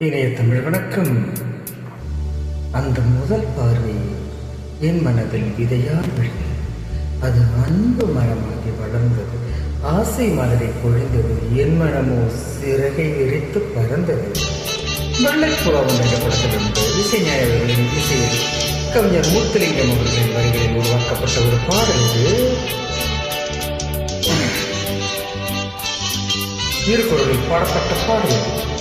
இணைய தமிழ் வணக்கம். அந்த முதல் பார்வை என் மனதில் விதையார் விழி அது அன்பு மரமாகி வளர்ந்தது. ஆசை மலரை பொழிந்தது. என் மனமோ சிறகை விரித்து பறந்தது. வெள்ளைப்புறாவும் என்ற படத்திலிருந்து இசைஞாயவர்களின் இசையில் கவிஞர் மூர்த்தலிங்கம் அவர்களின் வரிகளில் உருவாக்கப்பட்ட ஒரு பாடல் இது. திருக்குறளில் பாடப்பட்ட பாடல்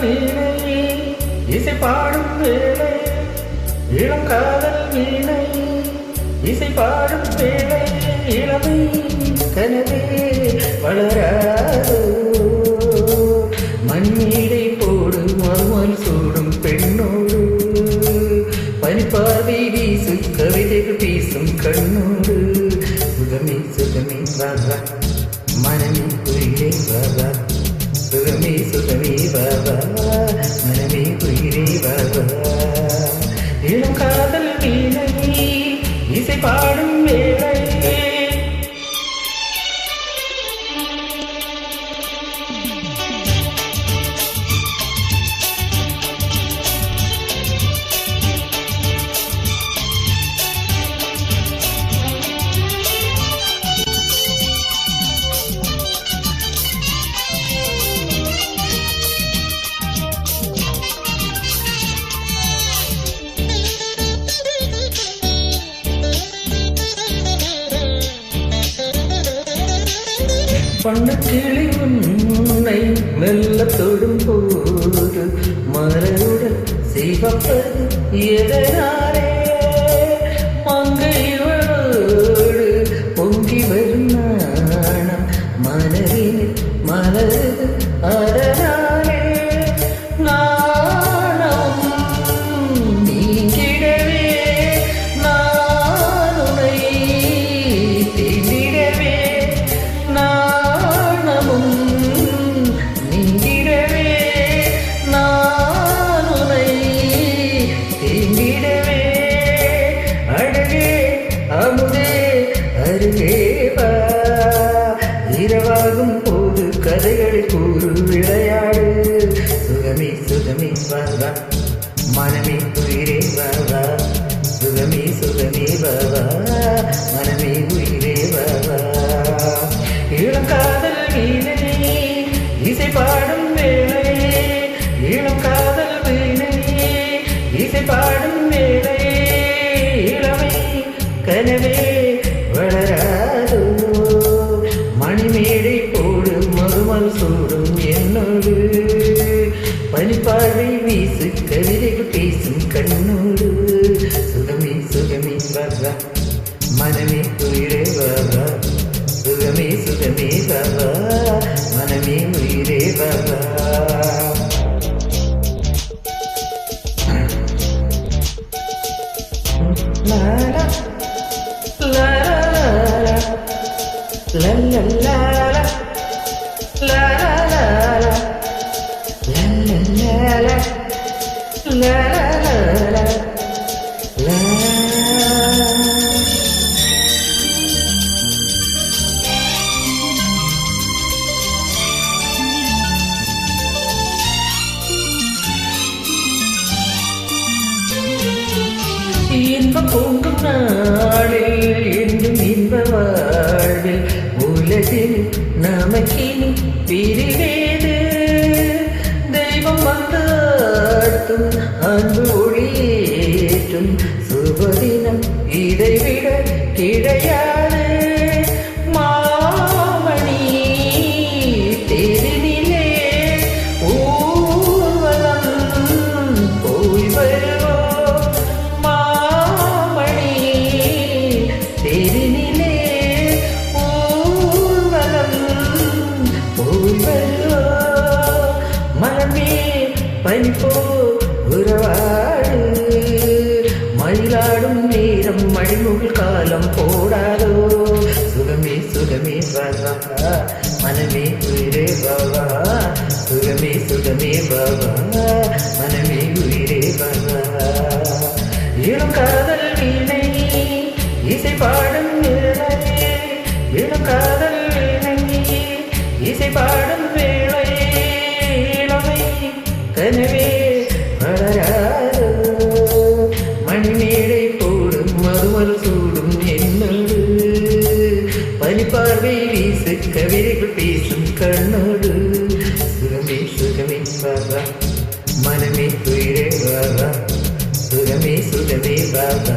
காதல் இசை பாடும் வேலை இளம் காதல் வீணை. இசை பாடும் வேலை இளமை கனவே வளராதோ. மண்ணீடை போடு மறுமல் சூடும் பெண்ணோடு. பனிப்பாதை வீசு கவிதைகள் பேசும் கண்ணோடு. சுகமே சுகமே வா மனமே புரியே வா. பாடும் பண்ணக்கிளி உன்னை மெல்ல தொடும்போது மலருடன் சிவப்பது எதனாலே? மங்கை இவளோடு பொங்கி வரும் நாணம் மலரில் மலரது அரை மனமே உயிரே வா சுகமே சுகமே வா மனமே உயிரே வா இளம் காதல் வீணனே இசை பாடும் வேளையே. இளம் காதல் வீணனே இசை பாடும் வேளையே. இளமை கனவே la la la உலகில் நமக்கினி பிரிவேது. தெய்வம் வந்தாட்டும் அன்பு ஒளியேற்றும் சுபதினம் பனிப்போ உறவாடு. மயிலாடும் நேரம் மணிமுகில் காலம் போடாதோ. சுகமே சுகமே பாபா மனமே உயிரே பாபா சுகமே சுகமே பாபா மனமே உயிரே பாபா இளம் காதல் கனவே வளராதோ மணிமேடை போடும் மறுமல் சூடும் என்னோடு பனிப்பார்வை வீசு கவிதைகள் பேசும் கண்ணோடு சுகமே சுகமே பாபா மனமே துயிரே பாபா சுகமே சுகமே பாபா